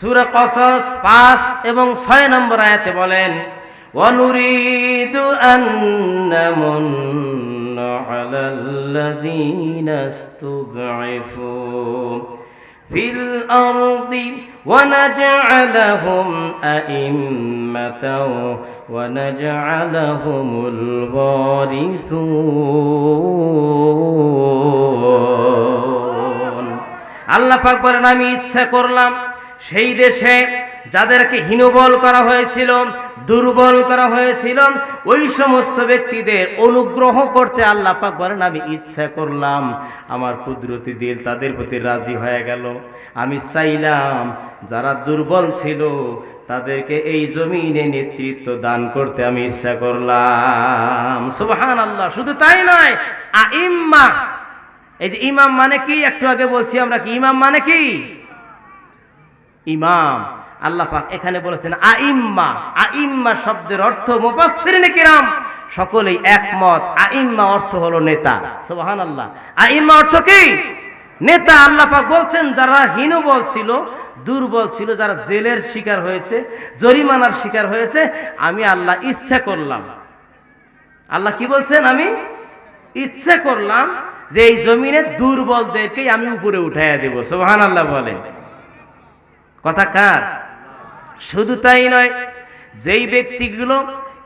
সূরা কসস পাঁচ এবং ছয় নম্বর আয়াতে বলেন ونريد أن نمن على الذين استضعفوا في الأرض ونجعلهم أئمة ونجعلهم الوارثون আল্লাহ পাক বলেন আমি ইচ্ছা করলাম সেই দেশে যাদেরকে হীনবল করা হয়েছিল, দুর্বল করা হয়েছিল, ওই সমস্ত ব্যক্তিদের অনুগ্রহ করতে আল্লাহ পাক বলেন, আমি ইচ্ছা করলাম, আমার কুদরতি দিল তাদের প্রতি রাজি হয়ে গেল। আমি চাইলাম যারা দুর্বল ছিল, তাদেরকে এই জমিনে নেতৃত্ব দান করতে আমি ইচ্ছা করলাম। সুবহান আল্লাহ শুধু তাই নয় আ ইম্মা এই যে ইমাম মানে কি? একটু আগে বলছি আমরা কি, ইমাম মানে কি? ইমাম। আল্লাহ পাক এখানে বলেছেন, আইম্মা আইম্মা শব্দের অর্থ মুফাসসিরিনে কিরাম। সকলেই একমত, আইম্মা অর্থ হলো নেতা। সুবহানাল্লাহ। আইম্মা অর্থ কি? নেতা, আল্লাহ পাক বলছেন, যারা হীনবল ছিল দুর্বল ছিল যারা জেলের শিকার হয়েছে, জরিমানার শিকার হয়েছে, আমি আল্লাহ ইচ্ছা করলাম। আল্লাহ কি বলছেন? আমি ইচ্ছে করলাম যে এই জমিনে দুর্বলদেরকেই আমি উপরে উঠাইয়া দেব। সোহান আল্লাহ বলেন। কথা কার? শুধু তাই নয়, যেই ব্যক্তিগুলো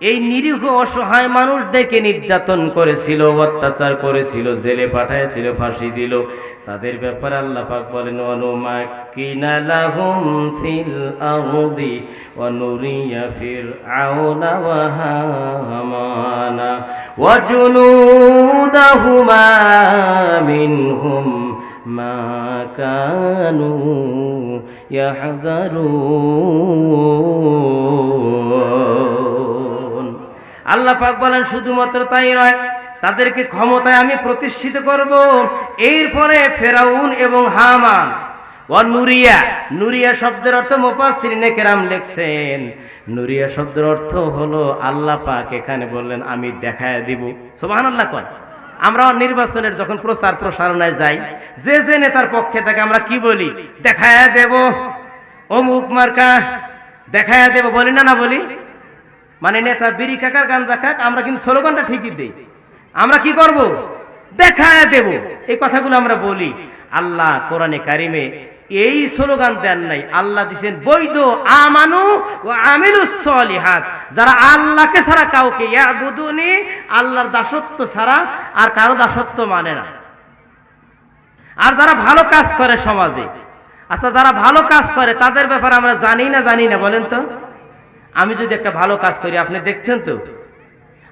এই নিরীহ অসহায় মানুষদেরকে নির্যাতন করেছিল, অত্যাচার করেছিল, জেলে পাঠাইছিল, ফাঁসি দিল, তাদের ব্যাপারে আল্লাহ পাক বলেন অনুমাক্কিনা লাহুম ফিল আরদি ওয়া নুরিয়া ফিরআউনা ওয়া হামানা ওয়া জুনুদাহুমা মিনহুম মা কানু আল্লাহ পাক বলেন, শুধুমাত্র তাই নয়, তাদেরকে ক্ষমতায় আমি প্রতিষ্ঠিত করব। এরপরে ফেরাউন এবং হামান। ও নুরিয়া নুরিয়া শব্দের অর্থ মুফাসসিরিনে কেরাম লিখছেন। নুরিয়া শব্দের অর্থ হলো, আল্লাহ পাক এখানে বললেন, আমি দেখায় দিব। সুবহানাল্লাহ কয়। আমরা নির্বাচনের যখন প্রচার প্রসারণায় যাই, যে যে নেতার পক্ষে থাকে, আমরা কি বলি? দেখায় দেব। অমুক মার্কা দেখায় দেব, বলি না না বলি? মানে নেতা বিড়ি কাকার গাঞ্জা খাক, আমরা কিন্তু স্লোগানটা ঠিকই দিই। আমরা কি করব? দেখায় দেব। এই কথাগুলো আমরা বলি। আল্লাহ কোরআনে কারিমে এই স্লোগান দেন নাই। আল্লাহ দিছেন, বৈধ, আমানু ও আমিলুস সলিহাত। যারা আল্লাহকে ছাড়া কাউকে ইয়াবুদুনি, আল্লাহর দাসত্ব ছাড়া আর কারও দাসত্ব মানে না। আর যারা ভালো কাজ করে সমাজে আচ্ছা যারা ভালো কাজ করে, তাদের ব্যাপারে আমরা জানি না জানি না, বলেন তো? আমি যদি একটা ভালো কাজ করি, আপনি দেখছেন তো?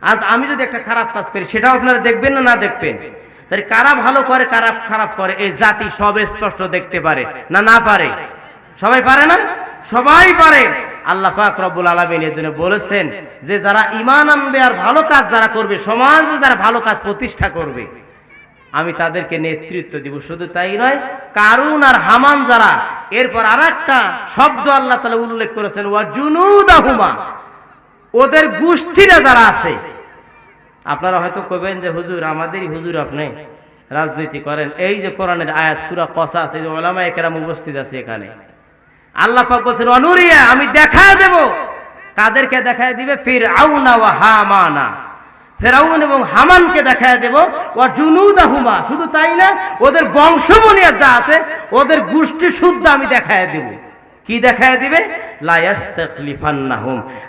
আজ আমি যদি একটা খারাপ কাজ করি, সেটাও আপনারা দেখবেন না না দেখবেন? তাই কারা ভালো করে, কারা খারাপ করে? এই জাতি সব স্পষ্ট দেখতে পারে। না না পারে? সবাই পারে না? সবাই পারে। আল্লাহ পাক রব্বুল আলামিন এর জন্য বলেছেন যে, যারা ইমান আনবে আর ভালো কাজ যারা করবে, সমাজে যারা ভালো কাজ প্রতিষ্ঠা করবে, আমি তাদেরকে নেতৃত্ব দিব। শুধু তাই নয়, কারুন আর হামান যারা, এরপর আর একটা শব্দ আল্লাহ তালা উল্লেখ করেছেন ওয়া জুনুদাহুমা ওদের গোষ্ঠীরা যারা আছে আপনারা হয়তো কবেন যে, হুজুর, আমাদেরই হুজুর আপনি রাজনীতি করেন। এই যে কোরআনের আয়াত, সুরা কষা আছে ওলামা একরাম উপস্থিত আছে এখানে। আল্লাহ পাক বলছেন, অনুরিয়া, আমি দেখায় দেব। কাদেরকে দেখায় দিবে? ফির আউনা ওয়া হামানা। ফেরাউন এবং হামানকে দেখায় দেব। ও জুনুদাহুমা, শুধু তাই না, ওদের বংশবনিয়া যা আছে, ওদের গোষ্ঠী শুদ্ধ আমি দেখায় দেব। কি দেখায় দিবে?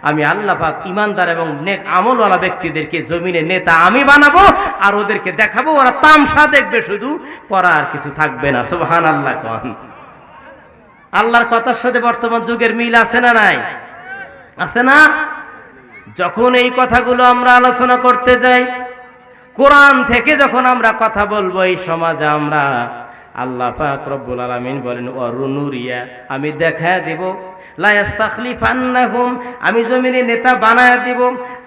আমি আল্লাহ পাক ইমানদার এবং নেক আমলওয়ালা ব্যক্তিদেরকে জমিনে নেতা আমি বানাবো, আর ওদেরকে দেখাবো, ওরা তামসা দেখবে শুধু আর কিছু থাকবে না, সুবহানাল্লাহ কন। আল্লাহর কথার সাথে বর্তমান যুগের মিল আছে না নাই? আছে না? যখন এই কথাগুলো আমরা আলোচনা করতে যাই, কোরআন থেকে যখন আমরা কথা বলব, এই সমাজে আমরা আল্লাহ পাক আলামিন বলেন অরুনুরিয়া আমি দেখা দেব লায়াস্তাখলিফান্নাহুম আমি জমিনে নেতা বানায়া দিব,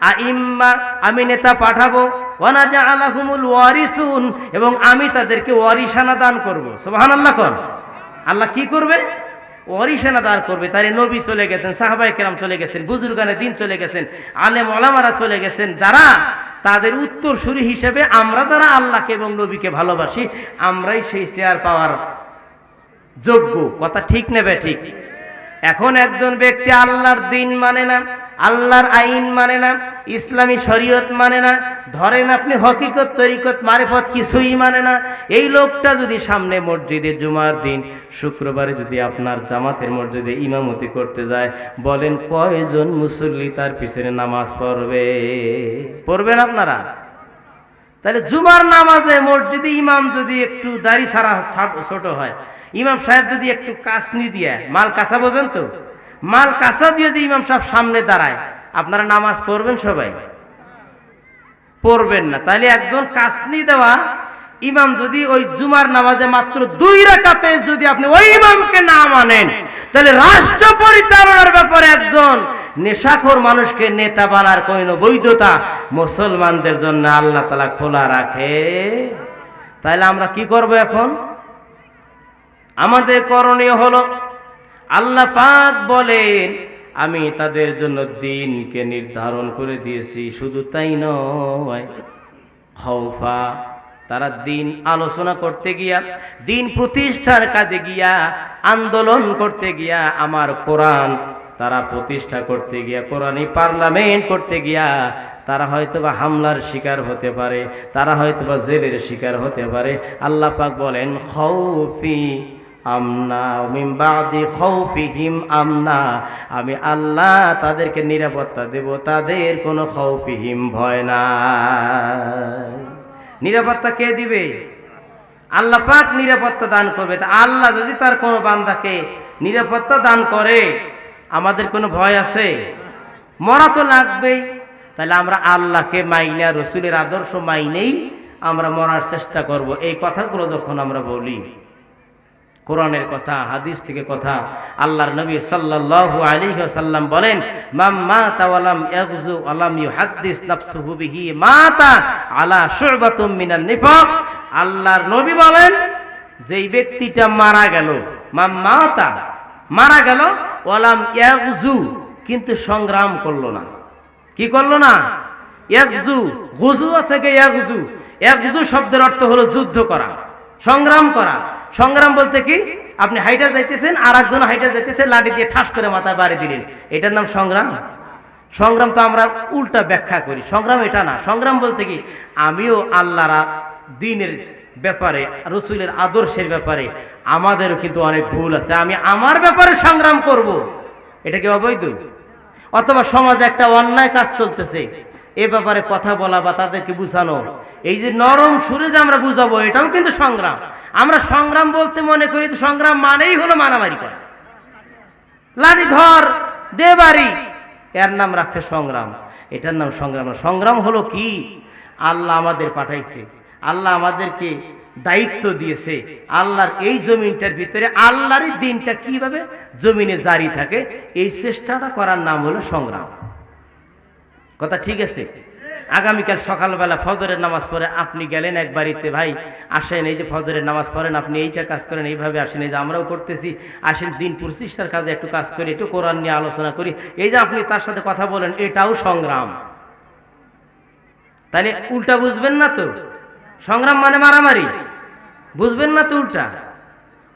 আইম্মা, আমি নেতা পাঠাবো ওয়ানাজা আলাহুমুল ওয়ারিসুন, এবং আমি তাদেরকে ওয়ারিসানা দান করব। করব সুবহানাল্লাহ কর আল্লাহ কি করবে? অরিসানা দাঁড় করবে। তারে নবী চলে গেছেন সাহাবাই কেরাম চলে গেছেন বুজুর্গানের দিন চলে গেছেন, আলেম ওলামারা চলে গেছেন, যারা তাদের উত্তরসূরি হিসেবে আমরা যারা আল্লাহকে এবং নবীকে ভালোবাসি, আমরাই সেই চেয়ার পাওয়ার যোগ্য। কথা ঠিক নেবে ঠিক? এখন একজন ব্যক্তি আল্লাহর দিন মানে না। আল্লাহর আইন মানে না, ইসলামী শরীয়ত মানে না, ধরেন আপনি হকিকত, তরিকত, মারেফত কিছুই মানে না, এই লোকটা যদি সামনে মসজিদে জুমার দিন, শুক্রবারে যদি আপনার জামাতের মসজিদে ইমামতি করতে যায়, বলেন কয়জন মুসল্লি তার পিছনে নামাজ পড়বে? পড়বেন আপনারা? তাহলে জুমার নামাজে মসজিদে ইমাম যদি একটু দাড়ি ছাড়া ছোট হয়, ইমাম সাহেব যদি একটু কাশনি দিয়ে, মাল কাঁচা বোঝেন তো? মাল কাঁচা দিয়ে যদি ইমাম সাহেব সামনে দাঁড়ায়। আপনারা নামাজ পড়বেন সবাই? পড়বেন না। তাহলে একজন কাশনি দেওয়া ইমাম যদি ওই জুমার নামাজে মাত্র দুই রাকাতে যদি আপনি ওই ইমামকে না মানেন তাহলে রাষ্ট্র পরিচালনার ব্যাপারে একজন নেশাখোর মানুষকে নেতা বানার কোনো বৈধতা মুসলমানদের জন্য আল্লাহ তালা খোলা রাখে। তাহলে আমরা কি করব এখন? আমাদের করণীয় হলো আল্লাহ পাক বলেন, আমি তাদের জন্য দিনকে নির্ধারণ করে দিয়েছি, শুধু তাই নয়। খৌফা, তারা দিন আলোচনা করতে গিয়া, দিন প্রতিষ্ঠার কাজে গিয়া, আন্দোলন করতে গিয়া, আমার কোরআন তারা প্রতিষ্ঠা করতে গিয়া কোরআনই পার্লামেন্ট করতে গিয়া, তারা হয়তো বা হামলার শিকার হতে পারে, তারা হয়তো বা জেলের শিকার হতে পারে। আল্লাহ পাক বলেন, খৌফি আমনা মিন বাদি খৌফিহিম আমনা। আমি আল্লাহ তাদেরকে নিরাপত্তা দেব, তাদের কোনো খৌফিহিম ভয় না নিরাপত্তা কে দিবে? আল্লাহ পাক নিরাপত্তা দান করবে। তা আল্লাহ যদি তার কোনো বান্দাকে নিরাপত্তা দান করে, আমাদের কোনো ভয় আছে? মরা তো লাগবেই। তাহলে আমরা আল্লাহকে মাইনা, রসুলের আদর্শ মাইনেই আমরা মরার চেষ্টা করব। এই কথাগুলো যখন আমরা বলি কোরআনের কথা, হাদিস থেকে কথা। আল্লাহর নবী সাল্লাল্লাহু আলাইহি ওয়াসাল্লাম বলেন ওয়ালাম মাতা আলা আল্লাহর নবী বলেন, যেই ব্যক্তিটা মারা গেল মাম মাতা, মারা গেল ওয়ালাম ইয়াগজু কিন্তু সংগ্রাম করল না। কি করল না? ইয়াগজু গুজুয়া থেকে ইয়াগজু ইয়াগজু শব্দের অর্থ হলো যুদ্ধ করা, সংগ্রাম করা। সংগ্রাম বলতে কি? আপনি হাইটা যাইতেছেন আর একজন হাইটা যাইতেছে, লাঠি দিয়ে ঠাস করে মাথায় বাড়ি দিলেন। এটার নাম সংগ্রাম। সংগ্রাম তো আমরা উল্টা ব্যাখ্যা করি। সংগ্রাম এটা না। সংগ্রাম বলতে কি? আমিও আল্লাহর দিনের ব্যাপারে, রসুলের আদর্শের ব্যাপারে, আমাদেরও কিন্তু অনেক ভুল আছে। আমি আমার ব্যাপারে সংগ্রাম করব। এটা কি অবৈধ? অথবা সমাজে একটা অন্যায় কাজ চলতেছে। এ ব্যাপারে কথা বলা বা তাদেরকে বুঝানো। এই যে নরম সুরে যে আমরা বুঝাবো, এটাও কিন্তু সংগ্রাম। আমরা সংগ্রাম বলতে মনে করি তো সংগ্রাম মানেই হলো মারামারি করা। লাঠি, ধর, দে বাড়ি। এর নাম রাখছে সংগ্রাম। এটার নাম সংগ্রাম সংগ্রাম হলো কি? আল্লাহ আমাদের পাঠাইছে। আল্লাহ আমাদেরকে দায়িত্ব দিয়েছে। আল্লাহর এই জমিনটার ভিতরে আল্লাহরই দিনটা কীভাবে? জমিনে জারি থাকে। এই চেষ্টাটা করার নাম হলো সংগ্রাম। কথা ঠিক আছে? আগামীকাল সকালবেলা ফজরের নামাজ পড়ে আপনি গেলেন এক বাড়িতে, ভাই। আসেন, এই যে ফজরের নামাজ পড়েন, আপনি এইটা কাজ করেন, এইভাবে আসেন, এই যে আমরাও করতেছি। আসেন, দিন প্রতিষ্ঠার কাজে একটু কাজ করি, একটু কোরআন নিয়ে আলোচনা করি। এই যে আপনি তার সাথে কথা বলেন, এটাও সংগ্রাম। তাহলে উল্টা বুঝবেন না তো? সংগ্রাম মানে মারামারি। বুঝবেন না তো উল্টা?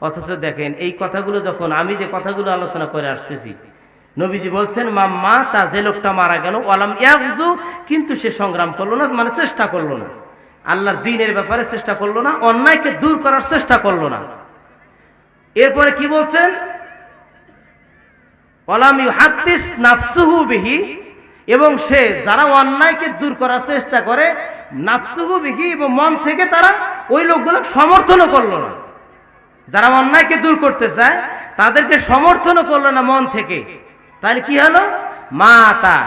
অথচ দেখেন, এই কথাগুলো যখন আমি যে কথাগুলো আলোচনা করে আসতেছি নবীজি বলছেন মাম্মা তা যে লোকটা মারা গেল, ওয়ালাম ইয়াকজু কিন্তু সে সংগ্রাম করল না মানে চেষ্টা করল না। আল্লাহর দিনের ব্যাপারে চেষ্টা করল না, অন্যায়কে দূর করার চেষ্টা করল না। এরপরে কি বলছেন? নাফসুহু বিহি এবং সে যারা অন্যায়কে দূর করার চেষ্টা করে, নাফসুহু বিহি, এবং মন থেকে তারা ওই লোকগুলো সমর্থনও করল না। যারা অন্যায়কে দূর করতে চায়, তাদেরকে সমর্থনও করল না মন থেকে। তাহলে কি হলো? মাতা।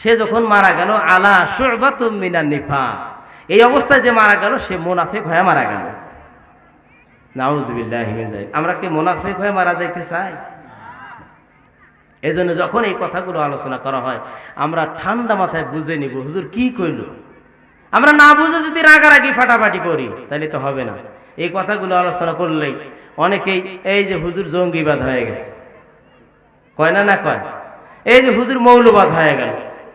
সে যখন মারা গেল, আলা শুরবাতুম মিনান নিফা এই অবস্থায় যে মারা গেল, সে মোনাফেক হয়ে মারা গেল। নাউজুবিল্লাহ আমরা কি মোনাফেক হয়ে মারা যাইতে চাই? এই জন্য যখন এই কথাগুলো আলোচনা করা হয়, আমরা ঠান্ডা মাথায় বুঝে নিব, হুজুর কি কইল? আমরা না বুঝে যদি রাগারাগি ফাটাফাটি করি, তাহলে তো হবে না। এই কথাগুলো আলোচনা করলেই অনেকেই, এই যে হুজুর জঙ্গিবাদ হয়ে গেছে। কয় না না কয়? এই যে হুজুর মৌলবাদ হয়ে গেল।